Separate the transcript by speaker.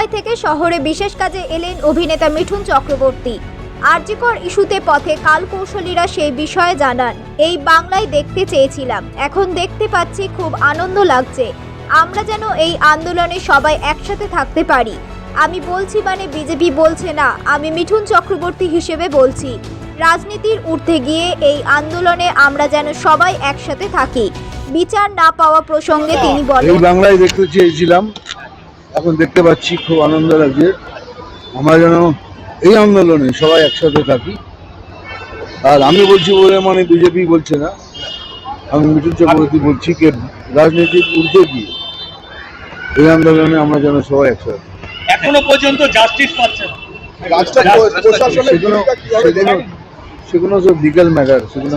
Speaker 1: মুম্বাই থেকে শহরে বিশেষ কাজে এলেন অভিনেতা মিঠুন চক্রবর্তী। আরজিকর ইস্যুতে পথে কালকৌশলীরা সেই বিষয়ে জানান, এই বাংলায় দেখতে চেয়েছিলাম, এখন দেখতে পাচ্ছি খুব আনন্দ লাগছে। আমরা যেন এই আন্দোলনে সবাই একসাথে থাকতে পারি। আমি বলছি মানে বিজেপি বলছে না, আমি মিঠুন চক্রবর্তী হিসেবে বলছি। রাজনীতির ঊর্ধ্বে গিয়ে এই আন্দোলনে আমরা যেন সবাই একসাথে থাকি। বিচার না পাওয়া প্রসঙ্গে তিনি বলেন,
Speaker 2: এই বাংলায় দেখতে চেয়েছিলাম এখন দেখতে পাচ্ছি খুব আনন্দ লাগছে। আমরা যেন এই আন্দোলনে সবাই একসাথে থাকি। আর আমি বলছি বলে মানে বিজেপি বলছে না। আমি মিঠুন চক্রবর্তী বলছি যে রাজনীতির ঊর্ধ্বে গিয়ে এই আন্দোলনে আমরা যেন সবাই একসাথে
Speaker 3: এখনও পর্যন্ত জাস্টিস পাচ্ছে না।
Speaker 2: সেগুলো সেগুলো সেগুলো সব লিগাল ম্যাটার সেগুলো